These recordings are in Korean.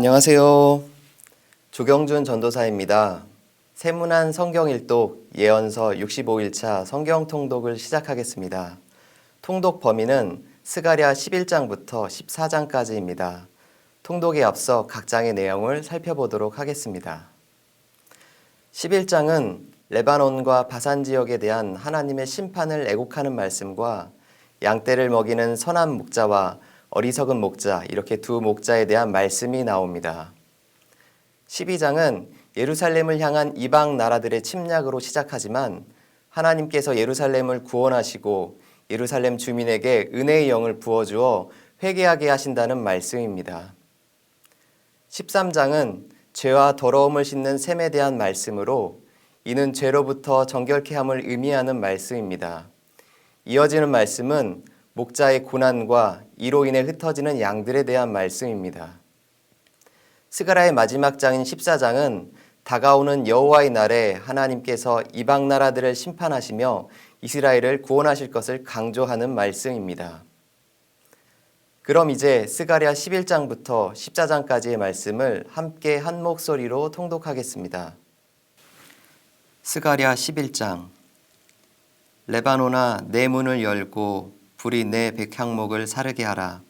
안녕하세요. 조경준 전도사입니다. 세문안 성경일독 예언서 65일차 성경 통독을 시작하겠습니다. 통독 범위는 스가랴 11장부터 14장까지입니다. 통독에 앞서 각 장의 내용을 살펴보도록 하겠습니다. 11장은 레바논과 바산 지역에 대한 하나님의 심판을 애곡하는 말씀과 양떼를 먹이는 선한 목자와 어리석은 목자 이렇게 두 목자에 대한 말씀이 나옵니다. 12장은 예루살렘을 향한 이방 나라들의 침략으로 시작하지만 하나님께서 예루살렘을 구원하시고 예루살렘 주민에게 은혜의 영을 부어주어 회개하게 하신다는 말씀입니다. 13장은 죄와 더러움을 씻는 셈에 대한 말씀으로 이는 죄로부터 정결케 함을 의미하는 말씀입니다. 이어지는 말씀은 목자의 고난과 이로 인해 흩어지는 양들에 대한 말씀입니다. 스가라의 마지막 장인 14장은 다가오는 여호와의 날에 하나님께서 이방 나라들을 심판하시며 이스라엘을 구원하실 것을 강조하는 말씀입니다. 그럼 이제 스가랴 11장부터 14장까지의 말씀을 함께 한 목소리로 통독하겠습니다. 스가랴 11장 레바노나 내 문을 열고 불이 내 백향목을 사르게 하라.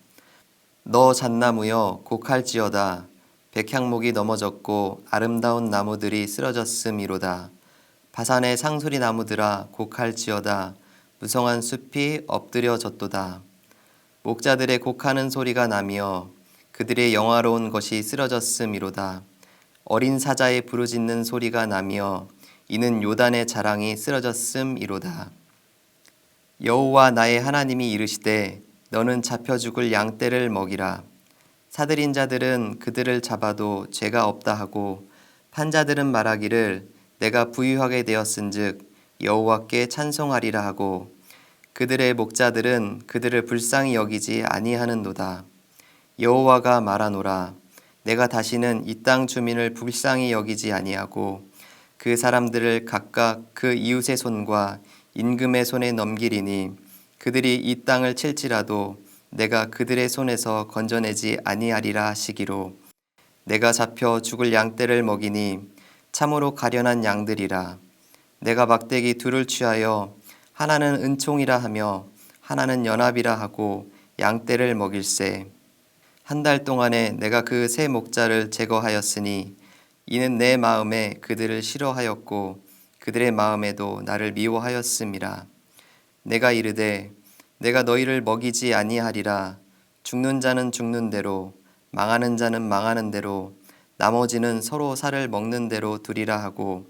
너 잣나무여 곡할지어다. 백향목이 넘어졌고 아름다운 나무들이 쓰러졌음이로다. 바산의 상수리 나무들아 곡할지어다. 무성한 숲이 엎드려졌도다. 목자들의 곡하는 소리가 나며 그들의 영화로운 것이 쓰러졌음이로다. 어린 사자의 부르짖는 소리가 나며 이는 요단의 자랑이 쓰러졌음이로다. 여호와 나의 하나님이 이르시되 너는 잡혀 죽을 양떼를 먹이라. 사들인 자들은 그들을 잡아도 죄가 없다 하고 판자들은 말하기를 내가 부유하게 되었은즉 여호와께 찬송하리라 하고 그들의 목자들은 그들을 불쌍히 여기지 아니하는도다. 여호와가 말하노라 내가 다시는 이 땅 주민을 불쌍히 여기지 아니하고 그 사람들을 각각 그 이웃의 손과 임금의 손에 넘기리니 그들이 이 땅을 칠지라도 내가 그들의 손에서 건져내지 아니하리라 하시기로. 내가 잡혀 죽을 양떼를 먹이니 참으로 가련한 양들이라. 내가 막대기 둘을 취하여 하나는 은총이라 하며 하나는 연합이라 하고 양떼를 먹일세. 한 달 동안에 내가 그 세 목자를 제거하였으니 이는 내 마음에 그들을 싫어하였고 그들의 마음에도 나를 미워하였음이라 내가 이르되 내가 너희를 먹이지 아니하리라. 죽는 자는 죽는 대로 망하는 자는 망하는 대로 나머지는 서로 살을 먹는 대로 두리라 하고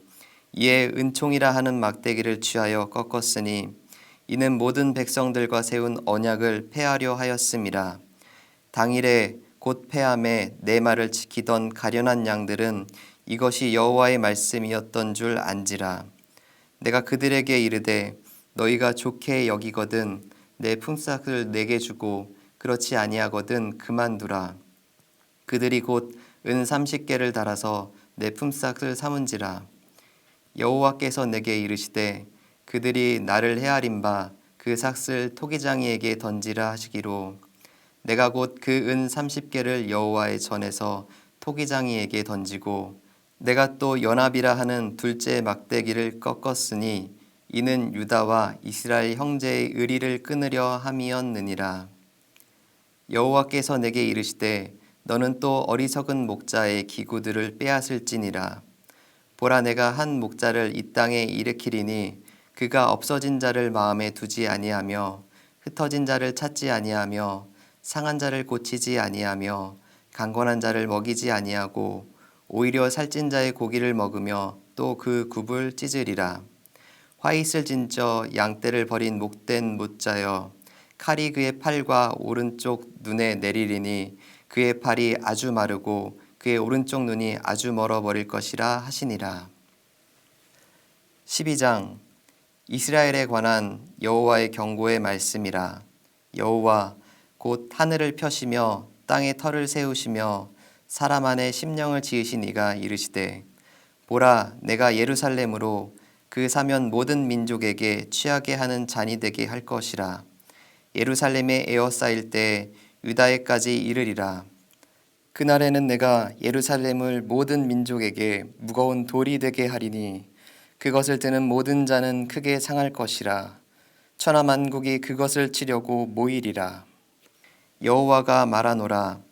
이에 은총이라 하는 막대기를 취하여 꺾었으니 이는 모든 백성들과 세운 언약을 폐하려 하였음이라 당일에 곧 폐함에 내 말을 지키던 가련한 양들은 이것이 여호와의 말씀이었던 줄 안지라. 내가 그들에게 이르되 너희가 좋게 여기거든 내 품삯을 내게 주고 그렇지 아니하거든 그만두라. 그들이 곧 은 삼십 개를 달아서 내 품삯을 삼은지라. 여호와께서 내게 이르시되 그들이 나를 헤아린 바 그 삭을 토기장이에게 던지라 하시기로. 내가 곧 그 은 삼십 개를 여호와의 전에서 토기장이에게 던지고 내가 또 연합이라 하는 둘째 막대기를 꺾었으니 이는 유다와 이스라엘 형제의 의리를 끊으려 함이었느니라. 여호와께서 내게 이르시되 너는 또 어리석은 목자의 기구들을 빼앗을지니라. 보라 내가 한 목자를 이 땅에 일으키리니 그가 없어진 자를 마음에 두지 아니하며 흩어진 자를 찾지 아니하며 상한 자를 고치지 아니하며 강건한 자를 먹이지 아니하고 오히려 살찐 자의 고기를 먹으며 또 그 굽을 찢으리라. 화이슬 진저 양떼를 버린 목된 못자여 칼이 그의 팔과 오른쪽 눈에 내리리니 그의 팔이 아주 마르고 그의 오른쪽 눈이 아주 멀어 버릴 것이라 하시니라. 12장 이스라엘에 관한 여호와의 경고의 말씀이라 여호와 곧 하늘을 펴시며 땅에 터를 세우시며 사람 안에 심령을 지으신 이가 이르시되 보라 내가 예루살렘으로 그 사면 모든 민족에게 취하게 하는 잔이 되게 할 것이라. 예루살렘에 에어싸일 때 유다에까지 이르리라. 그날에는 내가 예루살렘을 모든 민족에게 무거운 돌이 되게 하리니 그것을 드는 모든 자는 크게 상할 것이라. 천하 만국이 그것을 치려고 모이리라. 여호와가 말하노라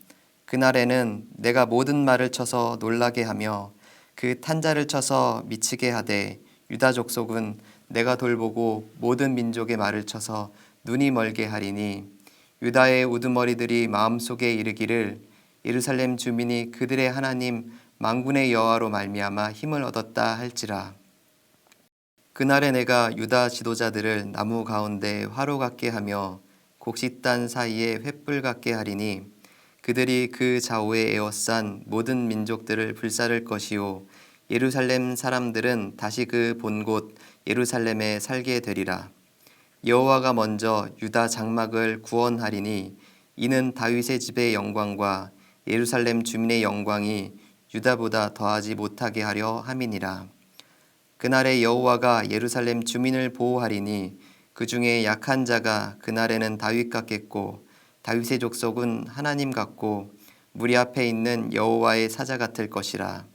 그날에는 내가 모든 말을 쳐서 놀라게 하며 그 탄자를 쳐서 미치게 하되 유다 족속은 내가 돌보고 모든 민족의 말을 쳐서 눈이 멀게 하리니 유다의 우두머리들이 마음속에 이르기를 예루살렘 주민이 그들의 하나님 만군의 여호와로 말미암아 힘을 얻었다 할지라. 그날에 내가 유다 지도자들을 나무 가운데 화로 같게 하며 곡식단 사이에 횃불 같게 하리니 그들이 그 좌우에 에워싼 모든 민족들을 불사를 것이요. 예루살렘 사람들은 다시 그 본 곳 예루살렘에 살게 되리라. 여호와가 먼저 유다 장막을 구원하리니 이는 다윗의 집의 영광과 예루살렘 주민의 영광이 유다보다 더하지 못하게 하려 함이니라. 그날에 여호와가 예루살렘 주민을 보호하리니 그 중에 약한 자가 그날에는 다윗 같겠고 다윗의 족속은 하나님 같고 무리 앞에 있는 여호와의 사자 같을 것이라.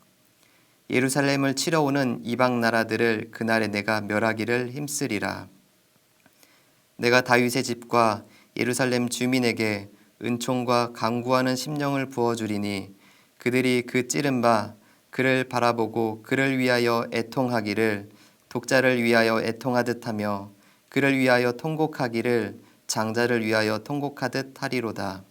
예루살렘을 치러 오는 이방 나라들을 그날에 내가 멸하기를 힘쓰리라. 내가 다윗의 집과 예루살렘 주민에게 은총과 강구하는 심령을 부어주리니 그들이 그 찌른 바 그를 바라보고 그를 위하여 애통하기를 독자를 위하여 애통하듯 하며 그를 위하여 통곡하기를 장자를 위하여 통곡하듯 하리로다.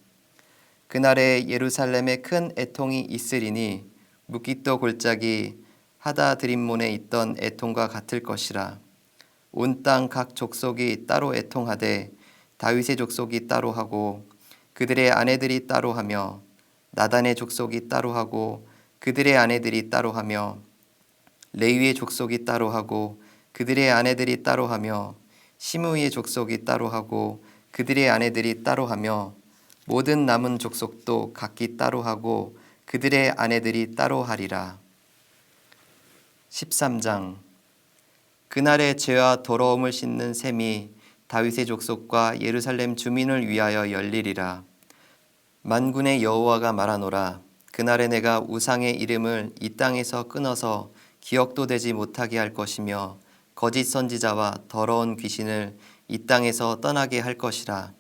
그날에 예루살렘에 큰 애통이 있으리니 무기또 골짜기 하다 드림몬에 있던 애통과 같을 것이라. 온 땅 각 족속이 따로 애통하되 다윗의 족속이 따로 하고 그들의 아내들이 따로 하며 나단의 족속이 따로 하고 그들의 아내들이 따로 하며 레위의 족속이 따로 하고 그들의 아내들이 따로 하며 시므이의 족속이 따로 하고 그들의 아내들이 따로 하며 모든 남은 족속도 각기 따로 하고 그들의 아내들이 따로 하리라. 13장 그날의 죄와 더러움을 씻는 셈이 다윗의 족속과 예루살렘 주민을 위하여 열리리라. 만군의 여호와가 말하노라. 그날에 내가 우상의 이름을 이 땅에서 끊어서 기억도 되지 못하게 할 것이며 거짓 선지자와 더러운 귀신을 이 땅에서 떠나게 할 것이라.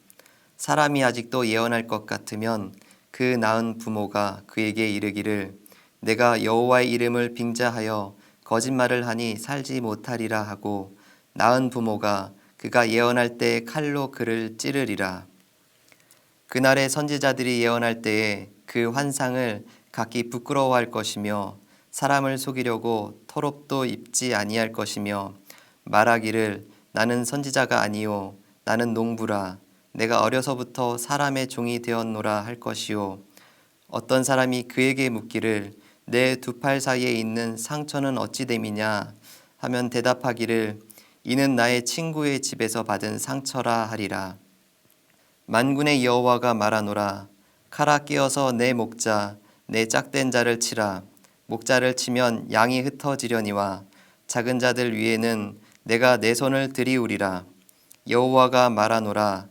사람이 아직도 예언할 것 같으면 그 낳은 부모가 그에게 이르기를 내가 여호와의 이름을 빙자하여 거짓말을 하니 살지 못하리라 하고 낳은 부모가 그가 예언할 때 칼로 그를 찌르리라. 그날의 선지자들이 예언할 때에 그 환상을 각기 부끄러워할 것이며 사람을 속이려고 토롭도 입지 아니할 것이며 말하기를 나는 선지자가 아니요 나는 농부라. 내가 어려서부터 사람의 종이 되었노라 할 것이요 어떤 사람이 그에게 묻기를 내 두 팔 사이에 있는 상처는 어찌 됨이냐? 하면 대답하기를 이는 나의 친구의 집에서 받은 상처라 하리라. 만군의 여호와가 말하노라. 칼아 끼어서 내 목자 내 짝된 자를 치라. 목자를 치면 양이 흩어지려니와 작은 자들 위에는 내가 내 손을 들이우리라. 여호와가 말하노라.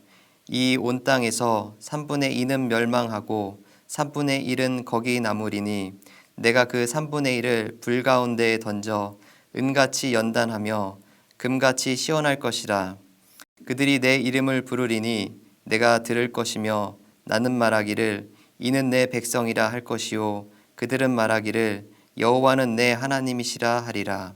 이 온 땅에서 3분의 2는 멸망하고 3분의 1은 거기 남으리니 내가 그 3분의 1을 불 가운데에 던져 은같이 연단하며 금같이 시원할 것이라. 그들이 내 이름을 부르리니 내가 들을 것이며 나는 말하기를 이는 내 백성이라 할 것이요. 그들은 말하기를 여호와는 내 하나님이시라 하리라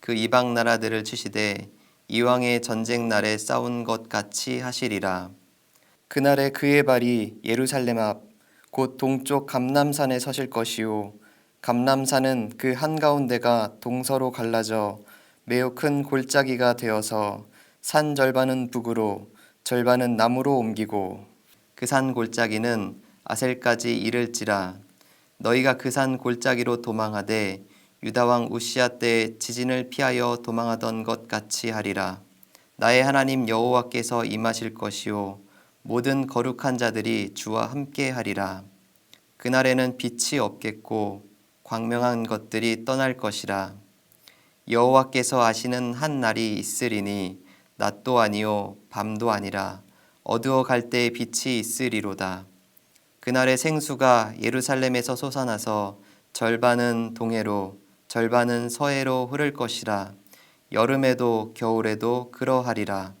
그 이방 나라들을 치시되 이왕의 전쟁 날에 싸운 것 같이 하시리라. 그날에 그의 발이 예루살렘 앞 곧 동쪽 감남산에 서실 것이요 감남산은 그 한가운데가 동서로 갈라져 매우 큰 골짜기가 되어서 산 절반은 북으로 절반은 남으로 옮기고 그 산 골짜기는 아셀까지 이를지라 너희가 그 산 골짜기로 도망하되 유다 왕 우시아 때 지진을 피하여 도망하던 것 같이 하리라. 나의 하나님 여호와께서 임하실 것이요 모든 거룩한 자들이 주와 함께 하리라. 그날에는 빛이 없겠고 광명한 것들이 떠날 것이라. 여호와께서 아시는 한 날이 있으리니 낮도 아니요 밤도 아니라 어두워 갈 때에 빛이 있으리로다. 그날의 생수가 예루살렘에서 솟아나서 절반은 동해로 절반은 서해로 흐를 것이라. 여름에도 겨울에도 그러하리라.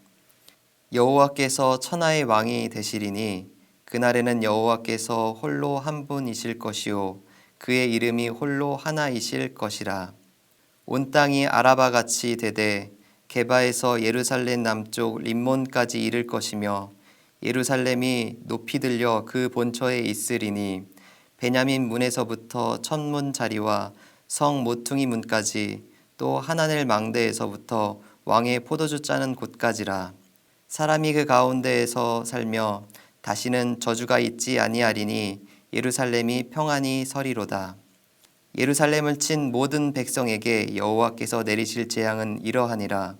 여호와께서 천하의 왕이 되시리니 그날에는 여호와께서 홀로 한 분이실 것이요 그의 이름이 홀로 하나이실 것이라. 온 땅이 아라바 같이 되되 게바에서 예루살렘 남쪽 림몬까지 이를 것이며 예루살렘이 높이 들려 그 본처에 있으리니 베냐민 문에서부터 천문 자리와 성 모퉁이 문까지 또 하나넬 망대에서부터 왕의 포도주 짜는 곳까지라. 사람이 그 가운데에서 살며 다시는 저주가 있지 아니하리니 예루살렘이 평안히 서리로다. 예루살렘을 친 모든 백성에게 여호와께서 내리실 재앙은 이러하니라.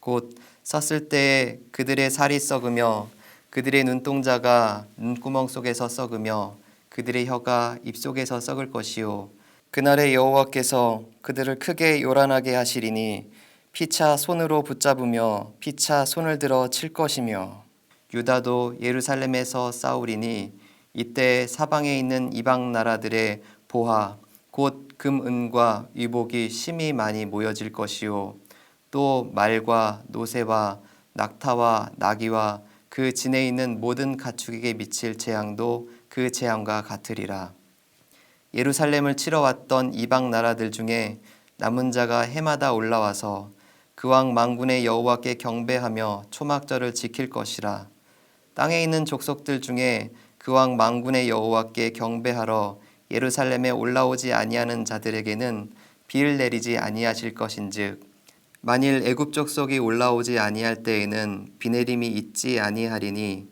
곧 썼을 때에 그들의 살이 썩으며 그들의 눈동자가 눈구멍 속에서 썩으며 그들의 혀가 입 속에서 썩을 것이요 그날에 여호와께서 그들을 크게 요란하게 하시리니 피차 손으로 붙잡으며 피차 손을 들어 칠 것이며 유다도 예루살렘에서 싸우리니 이때 사방에 있는 이방 나라들의 보화 곧 금 은과 위복이 심히 많이 모여질 것이요 또 말과 노새와 낙타와 나귀와 그 진에 있는 모든 가축에게 미칠 재앙도 그 재앙과 같으리라. 예루살렘을 치러 왔던 이방 나라들 중에 남은 자가 해마다 올라와서 그 왕 망군의 여호와께 경배하며 초막절을 지킬 것이라. 땅에 있는 족속들 중에 그 왕 망군의 여호와께 경배하러 예루살렘에 올라오지 아니하는 자들에게는 비를 내리지 아니하실 것인즉 만일 애굽 족속이 올라오지 아니할 때에는 비 내림이 있지 아니하리니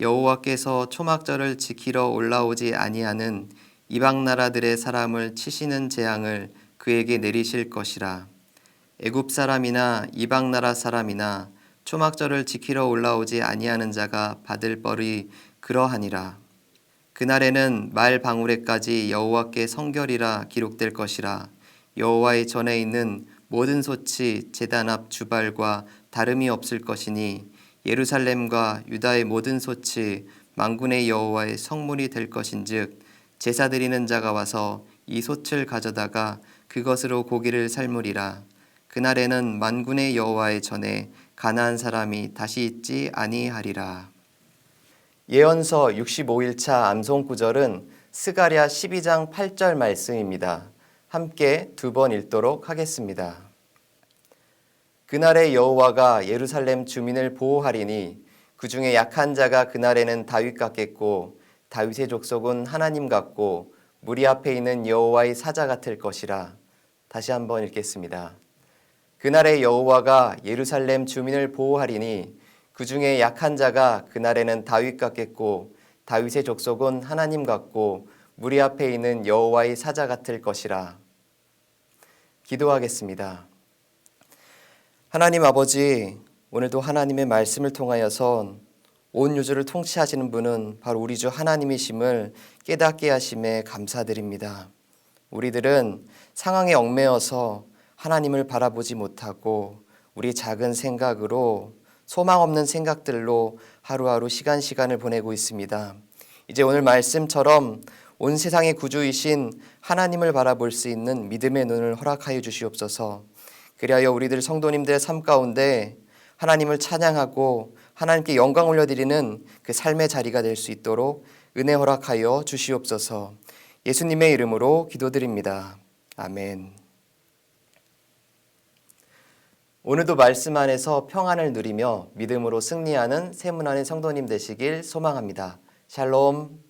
여호와께서 초막절을 지키러 올라오지 아니하는 이방 나라들의 사람을 치시는 재앙을 그에게 내리실 것이라. 애굽 사람이나 이방 나라 사람이나 초막절을 지키러 올라오지 아니하는 자가 받을 벌이 그러하니라. 그날에는 말 방울에까지 여호와께 성결이라 기록될 것이라. 여호와의 전에 있는 모든 소치 제단 앞 주발과 다름이 없을 것이니 예루살렘과 유다의 모든 소치 만군의 여호와의 성물이 될 것인즉 제사 드리는 자가 와서 이 솥을 가져다가 그것으로 고기를 삶으리라 그날에는 만군의 여호와의 전에 가나안 사람이 다시 있지 아니하리라 예언서 65일차 암송 구절은 스가랴 12장 8절 말씀입니다. 함께 두 번 읽도록 하겠습니다. 그날에 여호와가 예루살렘 주민을 보호하리니 그 중에 약한 자가 그날에는 다윗 같겠고 다윗의 족속은 하나님 같고 무리 앞에 있는 여호와의 사자 같을 것이라. 다시 한번 읽겠습니다. 그날에 여호와가 예루살렘 주민을 보호하리니 그 중에 약한 자가 그날에는 다윗 같겠고 다윗의 족속은 하나님 같고 무리 앞에 있는 여호와의 사자 같을 것이라. 기도하겠습니다. 하나님 아버지, 오늘도 하나님의 말씀을 통하여서 온 우주를 통치하시는 분은 바로 우리 주 하나님이심을 깨닫게 하심에 감사드립니다. 우리들은 상황에 얽매여서 하나님을 바라보지 못하고 우리 작은 생각으로 소망 없는 생각들로 하루하루 시간 시간을 보내고 있습니다. 이제 오늘 말씀처럼 온 세상의 구주이신 하나님을 바라볼 수 있는 믿음의 눈을 허락하여 주시옵소서. 그리하여 우리들 성도님들의 삶 가운데 하나님을 찬양하고 하나님께 영광 올려드리는 그 삶의 자리가 될 수 있도록 은혜 허락하여 주시옵소서. 예수님의 이름으로 기도드립니다. 아멘. 오늘도 말씀 안에서 평안을 누리며 믿음으로 승리하는 세문안의 성도님 되시길 소망합니다. 샬롬.